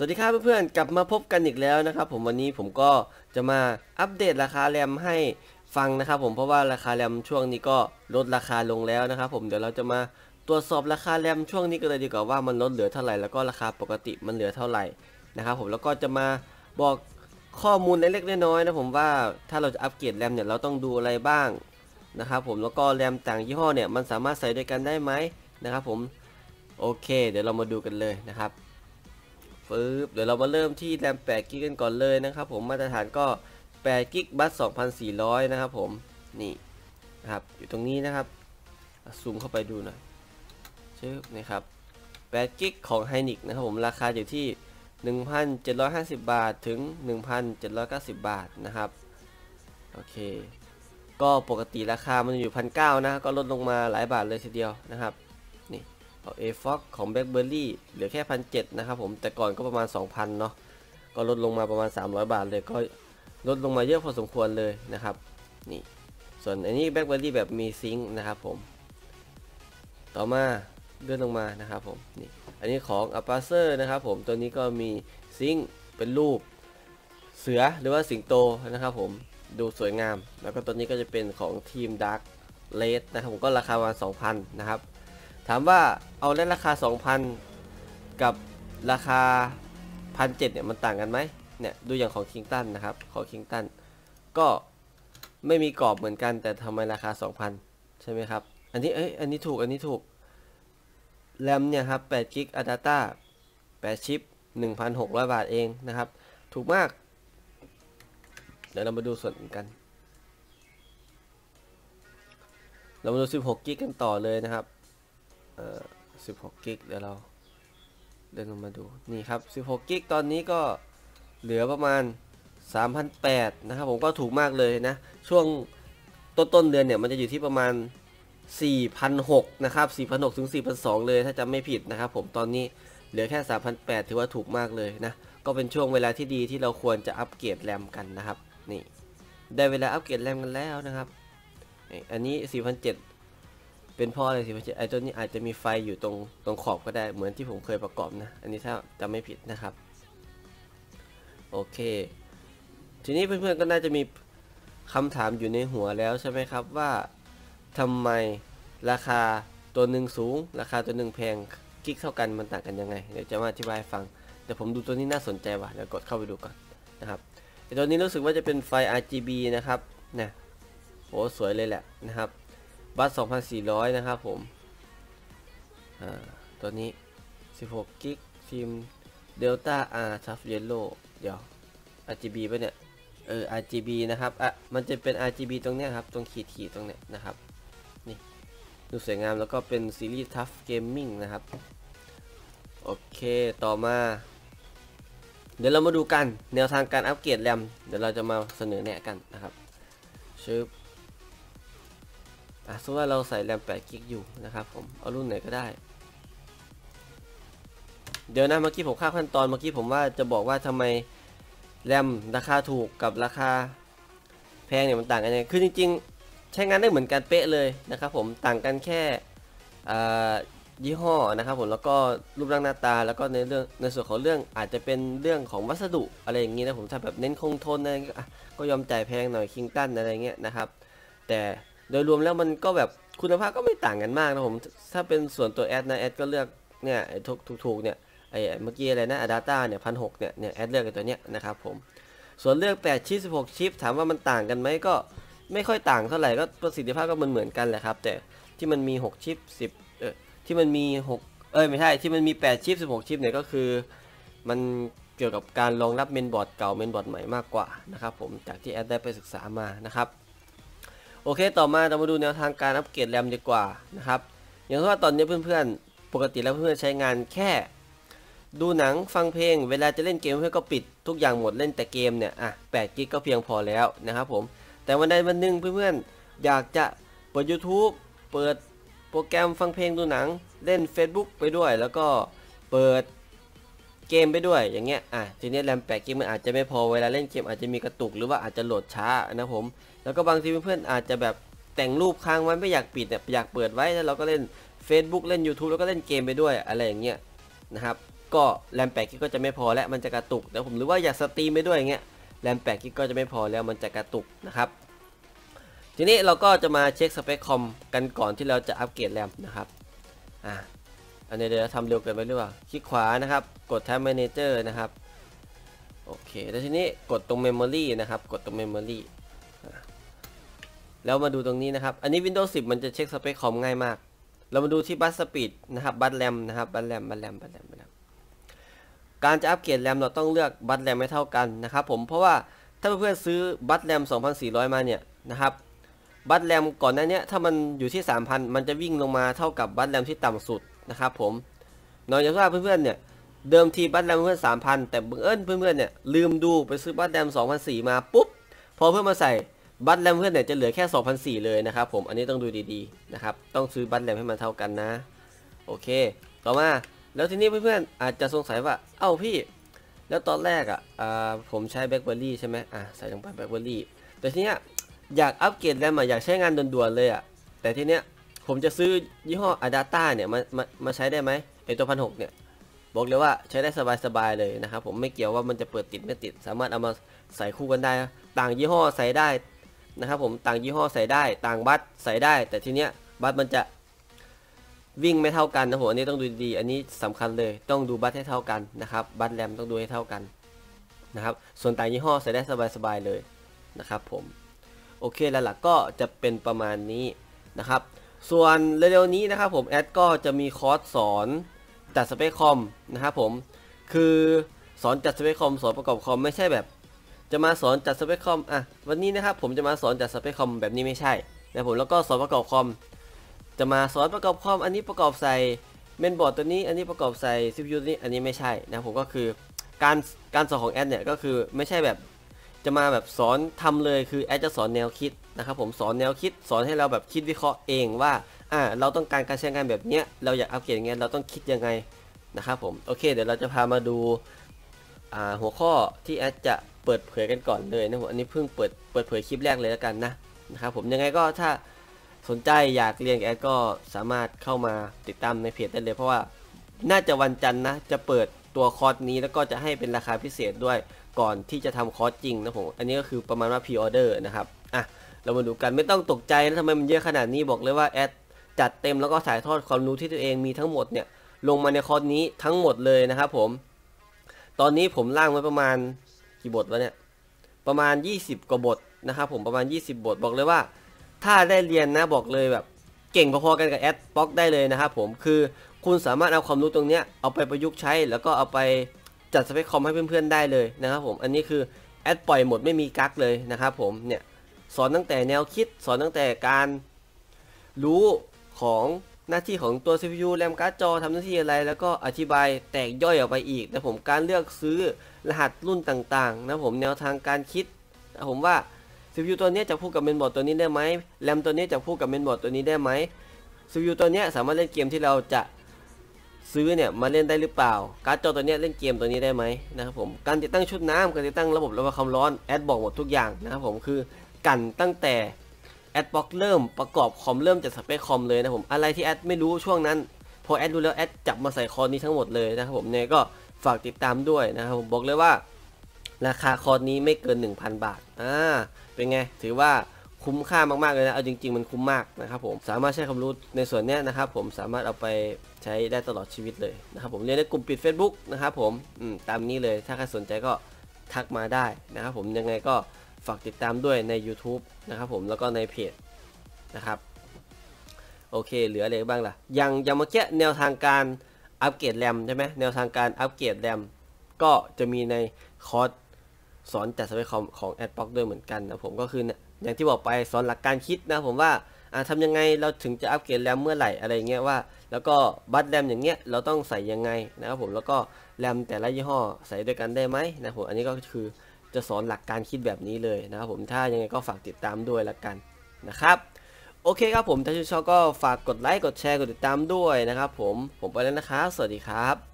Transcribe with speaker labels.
Speaker 1: สวัสดีครับเพื่อนๆ กลับมาพบกันอีกแล้วนะครับ ผมวันนี้ผมก็จะมาอัปเดตราคาแรมให้ฟังนะครับ ผมเพราะว่าราคาแรมช่วงนี้ก็ลดราคาลงแล้วนะครับ ผมเดี๋ยวเราจะมาตรวจสอบราคาแรมช่วงนี้กันเลยดีกว่าว่ามันลดเหลือเท่าไหร่แล้วก็ราคาปกติมันเหลือเท่าไหร่นะครับ ผมแล้วก็จะมาบอกข้อมูลเล็กๆน้อยๆนะผมว่าถ้าเราจะอัปเกรดแรมเนี่ยเราต้องดูอะไรบ้างนะครับผมแล้วก็แรมต่างยี่ห้อเนี่ยมันสามารถใส่ด้วยกันได้ไหมนะครับ ผมโอเค เดี๋ยวเรามาดูกันเลยนะครับ ปึ๊บเดี๋ยวเรามาเริ่มที่แรม8กิกกันก่อนเลยนะครับผมมาตรฐานก็8กิกบัส2,400 นะครับผมนี่นะครับอยู่ตรงนี้นะครับซูมเข้าไปดูหน่อยชื่อนะครับ8กิกของไฮนิกนะครับผมราคาอยู่ที่ 1,750 บาทถึง 1,790 บาทนะครับโอเค ก็ปกติราคามันอยู่พันเนะก็ลดลงมาหลายบาทเลยทีเดียวนะครับ เอาเอฟ็อกของ BlackBerry เหลือแค่พันเนะครับผมแต่ก่อนก็ประมาณ 2,000เนาะก็ลดลงมาประมาณ 300 บาทเลยก็ลดลงมาเยอะพอสมควรเลยนะครับนี่ส่วนอันนี้ BlackBerry แบบมีซิงค์นะครับผม ต่อมาเลื่อนลงมานะครับผมนี่อันนี้ของ a p a c e r นะครับผมตัวนี้ก็มีซิงค์เป็นรูปเสือหรือว่าสิงโตนะครับผมดูสวยงาม แล้วก็ตัวนี้ก็จะเป็นของทีม Dark r a d นะครับผมก็ราคาประมาณ2,000 นะครับ ถามว่าเอาเล่นราคา 2,000 กับราคา 1,700เนี่ยมันต่างกันไหมเนี่ยดูอย่างของคิงตันนะครับของคิงตันก็ไม่มีกรอบเหมือนกัน แต่ทำไมราคา 2,000 ใช่ไหมครับ อันนี้เอ้ยอันนี้ถูกอันนี้ถูกแรมเนี่ยครับ8กิกอะดาต้า8ชิป 1,600 บาทเองนะครับ ถูกมาก เดี๋ยวเรามาดูส่วนกัน เรามาดู 16กิกกันต่อเลยนะครับ อ่อ16กิกเดี๋ยวเราเดินลงมาดูนี่ครับ16กิกตอนนี้ก็เหลือประมาณ 3,800นะครับผมก็ถูกมากเลยนะ ช่วงต้นต้นเดือนเนี่ยมันจะอยู่ที่ประมาณ 4,600นะครับ4,600ถึง4,200 เลยถ้าจำไม่ผิดนะครับผมตอนนี้เหลือแค่ 3,800 ถือว่าถูกมากเลยนะ ก็เป็นช่วงเวลาที่ดีที่เราควรจะอัปเกรดแรมกันนะครับนี่ได้เวลาอัปเกรดแรมกันแล้วนะครับอันนี้ 4,700 เป็นเพราะอะไร4,700ไอ้ตัวนี้อาจจะมีไฟอยู่ตรงตรงขอบก็ได้เหมือนที่ผมเคยประกอบนะ อันนี้ถ้าจำไม่ผิดนะครับ โอเค ทีนี้เพื่อนๆก็น่าจะมีคำถามอยู่ในหัวแล้วใช่ไหมครับว่าทำไมราคาตัวหนึ่งสูง ราคาตัวหนึ่งแพงกิ๊กเท่ากันมันต่างกันยังไงเดี๋ยวจะมาอธิบายฟัง แต่ผมดูตัวนี้น่าสนใจว่ะเดี๋ยวกดเข้าไปดูก่อนนะครับไอตัวนี้รู้สึกว่าจะเป็นไฟ RGB นะครับนะโอ้สวยเลยแหละนะครับ บัส2,400 นะครับผมอ่าตัวนี้ 16 กิกฟิล์ม Delta R Tough Yellow เดี๋ยว RGB ป่ะเนี่ย เออ RGB นะครับอะมันจะเป็น RGB ตรงเนี้ยครับ ตรงขีดขีดตรงเนี้ยนะครับ นี่ ดูสวยงามแล้วก็เป็นซีรีส์ Tough Gaming นะครับ โอเค ต่อมา เดี๋ยวเรามาดูกัน แนวทางการอัปเกรดแรม เดี๋ยวเราจะมาเสนอแนะกันนะครับชึบ อะสมมติว่าเราใส่แรม8กิกอยู่นะครับผม เอารุ่นไหนก็ได้ เดี๋ยวนะเมื่อกี้ผมข้ามขั้นตอนเมื่อกี้ผมว่าจะบอกว่าทำไมแรมราคาถูกกับราคาแพงเนี่ยมันต่างกันยังไงคือจริง ๆ ใช้งานได้เหมือนกันเป๊ะเลยนะครับผมต่างกันแค่ยี่ห้อนะครับผมแล้วก็รูปร่างหน้าตาแล้วก็ในเรื่องในส่วนของเรื่องอาจจะเป็นเรื่องของวัสดุอะไรอย่างนี้นะผมถ้าแบบเน้นคงทนอะไรก็ยอมจ่ายแพงหน่อยคิงตันอะไรเงี้ยนะครับ แต่ โดยรวมแล้วมันก็แบบคุณภาพก็ไม่ต่างกันมากนะผม ถ้าเป็นส่วนตัวแอดนะแอดก็เลือกเนี่ยถูกถูกเนี่ยไอ้เมื่อกี้อะไรนะอะดาต้าเนี่ยพันหกเนี่ยเนี่ยแอดเลือกตัวเนี้ยนะครับผม ส่วนเลือก 8 ชิป 16 ชิป ถามว่ามันต่างกันไหมก็ไม่ค่อยต่างเท่าไหร่ก็ประสิทธิภาพก็เหมันเหมือนกันแหละครับ แต่ที่มันมี 6 ชิป 10เออที่มันมี 6 เอ้ยไม่ใช่ที่มันมี 8 ชิป 16 ชิปเนี่ยก็คือ มันเกี่ยวกับการรองรับเมนบอร์ดเก่าเมนบอร์ดใหม่มากกว่านะครับผมจากที่แอดได้ไปศึกษามานะครับ โอเคต่อมาเรามาดูแนวทางการอัปเกรดแรมดีกว่านะครับอย่างที่ว่าตอนนี้เพื่อนๆ ปกติแล้วเพื่อนๆใช้งานแค่ ดูหนังฟังเพลง เวลาจะเล่นเกมเพื่อนก็ปิดทุกอย่างหมดเล่นแต่เกมเนี่ยอะ8กิกก็เพียงพอแล้วนะครับผมแต่วันใดวันหนึ่งเพื่อนๆอยากจะเปิด YouTube เปิดโปรแกรมฟังเพลงดูหนังเล่น Facebook ไปด้วยแล้วก็เปิดเกมไปด้วยอย่างเงี้ยอะทีนี้แรม8กิกมันอาจจะไม่พอเวลาเล่นเกมอาจจะมีกระตุกหรือว่าอาจจะโหลดช้านะผม แล้วก็บางทีเพื่อนๆอาจจะแบบแต่งรูปค้างไว้ไม่อยากปิดเนี่ยอยากเปิดไว้แล้วเราก็เล่น Facebook เล่น YouTube แล้วก็เล่นเกมไปด้วยอะไรอย่างเงี้ยนะครับก็แรม8กิกก็จะไม่พอแล้วมันจะกระตุกนะผมหรือว่าอยากสตรีมไปด้วยอย่างเงี้ยแรม8กิกก็จะไม่พอแล้วมันจะกระตุกนะครับทีนี้เราก็จะมาเช็คสเปคคอมกันก่อนที่เราจะอัปเกรดแรมนะครับอ่าอันนี้เดี๋ยวทำเร็วเกินไปหรือเปล่าคลิกขวานะครับ กด Tab Manager นะครับโอเคแล้วทีนี้กดตรง Memory นะครับ กดตรง Memory แล้วมาดูตรงนี้นะครับ อันนี้ Windows 10 มันจะเช็คสเปคคอมง่ายมาก เรามาดูที่บัสสปีดนะครับ บัสแรมนะครับ บัสแรม บัสแรม บัสแรม บัสแรม การจะอัปเกรดแรมเราต้องเลือกบัสแรมไม่เท่ากันนะครับผม เพราะว่าถ้าเพื่อนๆซื้อบัสแรม 2,400 มาเนี่ยนะครับ บัตแรมก่อนหน้านี้ถ้ามันอยู่ที่ 3,000 มันจะวิ่งลงมาเท่ากับบัตแรมที่ต่ำสุดนะครับผมนอกจากว่าเพื่อนๆเนี่ยเดิมทีบัตแรมเพื่อน3,000แต่บังเอิญเพื่อนๆเนี่ยลืมดูไปซื้อบัตแรม2,400มาปุ๊บ พอเพื่อนมาใส่ บัตแรมเพื่อนเนี่ยจะเหลือแค่2,400เลยนะครับผมอันนี้ต้องดูดีๆนะครับต้องซื้อบัตแรมให้มันเท่ากันนะ โอเค ต่อมาแล้วทีนี้เพื่อนๆอาจจะสงสัยว่าเอ้าพี่ แล้วตอนแรกอะผมใช้แบล็คเบอร์รี่ใช่ไหมอะใส่ลงไปแบล็คเบอร์รี่แต่ทีเนี้ยอยากอัปเกรดแรมอะอยากใช้งานด่วนๆเลยอะแต่ทีเนี้ยผมจะซื้อยี่ห้อ Adata เนี่ยมามามาใช้ได้ไหมไอตัวพันหกเนี่ยบอกเลยว่าใช้ได้สบายๆเลยนะครับผมไม่เกี่ยวว่ามันจะเปิดติดไม่ติด สามารถเอามาใส่คู่กันได้ ต่างยี่ห้อใส่ได้ นะครับผมต่างยี่ห้อใส่ได้ต่างบัตใส่ได้ แต่ทีเนี้ยบัตมันจะวิ่งไม่เท่ากันนะผมอันนี้ต้องดูดีอันนี้สำคัญเลยต้องดูบัตให้เท่ากันนะครับบัตแรมต้องดูให้เท่ากันนะครับส่วนต่างยี่ห้อใส่ได้สบายๆเลยนะครับผมโอเคแล้วล่ะก็จะเป็นประมาณนี้นะครับ ส่วนเร็วๆนี้นะครับผมแอดก็จะมีคอร์สสอนจัดสเปคคอมนะครับผมคือสอนจัดสเปคคอมสอนประกอบคอมไม่ใช่แบบ จะมาสอนจัดสเปคคอมอะวันนี้นะครับผมจะมาสอนจัดสเปคคอมแบบนี้ไม่ใช่นะผมแล้วก็สอนประกอบคอม จะมาสอนประกอบคอมอันนี้ประกอบใส่เมนบอร์ดตัวนี้อันนี้ประกอบใส่ CPU นี้อันนี้ไม่ใช่นะผมก็คือการการสอนของแอดเนี่ยก็คือไม่ใช่แบบจะมาแบบสอนทำเลยคือแอดจะสอนแนวคิดนะครับผมสอนแนวคิดสอนให้เราแบบคิดวิเคราะห์เองว่าอ่าเราต้องการการใช้งานแบบเนี้ยเราอยากอัปเกรดยังไงเราต้องคิดยังไงนะครับผมโอเค เดี๋ยวเราจะพามาดูหัวข้อที่แอดจะ เปิดเผยกันก่อนเลยนะผมอันนี้เพิ่งเปิดเปิดเผยคลิปแรกเลยแล้วกันนะนะครับผมยังไงก็ถ้าสนใจอยากเรียนแอดก็สามารถเข้ามาติดตามในเพจได้เลย เพราะว่าน่าจะวันจันทร์นะจะเปิดตัวคอร์สนี้แล้วก็จะให้เป็นราคาพิเศษด้วยก่อนที่จะทำคอร์สจริงนะผมอันนี้ก็คือประมาณว่าพรีออเดอร์นะครับอะเรามาดูกันไม่ต้องตกใจนะทำไมมันเยอะขนาดนี้บอกเลยว่าแอดจัดเต็มแล้วก็ถ่ายทอดความรู้ที่ตัวเองมีทั้งหมดเนี่ยลงมาในคอร์สนี้ทั้งหมดเลยนะครับผม ตอนนี้ผมล่างไว้ประมาณ กี่บทวะเนี่ย ประมาณ 20 กว่าบทนะครับผมประมาณ 20 บทบอกเลยว่า ถ้าได้เรียนนะบอกเลยแบบเก่งพอๆกันกับแอดบ็อกได้เลยนะครับผมคือคุณสามารถเอาความรู้ตรงเนี้ยเอาไปประยุกต์ใช้ แล้วก็เอาไปจัดสเปคคอมให้เพื่อนๆได้เลยนะครับผมอันนี้คือแอดปล่อยหมดไม่มีกักเลยนะครับผมเนี่ยสอนตั้งแต่แนวคิดสอนตั้งแต่การรู้ของ หน้าที่ของตัว CPU แรมการ์ดจอทำหน้าที่อะไร แล้วก็อธิบายแตกย่อยออกไปอีกนะผมการเลือกซื้อรหัสรุ่นต่างๆนะผมแนวทางการคิดนะผมว่า CPU ตัวนี้จะพูดกับเมนบอร์ดตัวนี้ได้ไหมแรมตัวนี้จะพูดกับเมนบอร์ดตัวนี้ได้ไหม CPU ตัวนี้สามารถเล่นเกมที่เราจะซื้อเนี่ยมาเล่นได้หรือเปล่า การ์ดจอตัวนี้เล่นเกมตัวนี้ได้ไหมนะครับผมการติดตั้งชุดน้ำการติดตั้งระบบระบายความร้อนแอดบอกหมดทุกอย่างนะครับผมคือกันตั้งแต่ แอดบล็อกเริ่มประกอบคอมเริ่มจากสเปคคอมเลยนะผมอะไรที่แอดไม่รู้ช่วงนั้น พอแอดรู้แล้วแอดจับมาใส่คอร์นี้ทั้งหมดเลยนะครับผมเนี่ยก็ฝากติดตามด้วยนะครับผมบอกเลยว่า ราคาคอร์นี้ไม่เกิน 1,000 บาทอ่าเป็นไงถือว่าคุ้มค่ามากๆเลยนะเอาจริง ๆ มันคุ้มมากนะครับผมสามารถใช้ความรู้ในส่วนนี้นะครับผมสามารถเอาไปใช้ได้ตลอดชีวิตเลยนะครับผมเรียนในกลุ่มปิด Facebook นะครับผมตามนี้เลยถ้าใครสนใจก็ทักมาได้นะครับผมยังไงก็ ฝากติดตามด้วยใน YouTube นะครับผมแล้วก็ในเพจนะครับ โอเค เหลืออะไรบ้างล่ะ ยังยังเมื่อกี้แนวทางการอัปเกรดแรมใช่ไหมแนวทางการอัปเกรดแรมก็จะมีในคอร์สสอนจัดสเปคคอมของ a d b l o c k ด้วยเหมือนกันนะผมก็คืออย่างที่บอกไปสอนหลักการคิดนะผมว่าทำยังไงเราถึงจะอัปเกรดแรมเมื่อไหร่อะไรเงี้ยว่า แล้วก็บัตแรมอย่างเงี้ยเราต้องใส่ยังไงนะครับผมแล้วก็แรมแต่ละยี่ห้อใส่ด้วยกันได้ไหมนะผมอันนี้ก็คือ จะสอนหลักการคิดแบบนี้เลยนะครับผมถ้ายังไงก็ฝากติดตามด้วยละกันนะครับ โอเคครับผมถ้าชื่นชอบก็ฝากกดไลค์กดแชร์กดติดตามด้วยนะครับผมผมไปแล้วนะครับสวัสดีครับ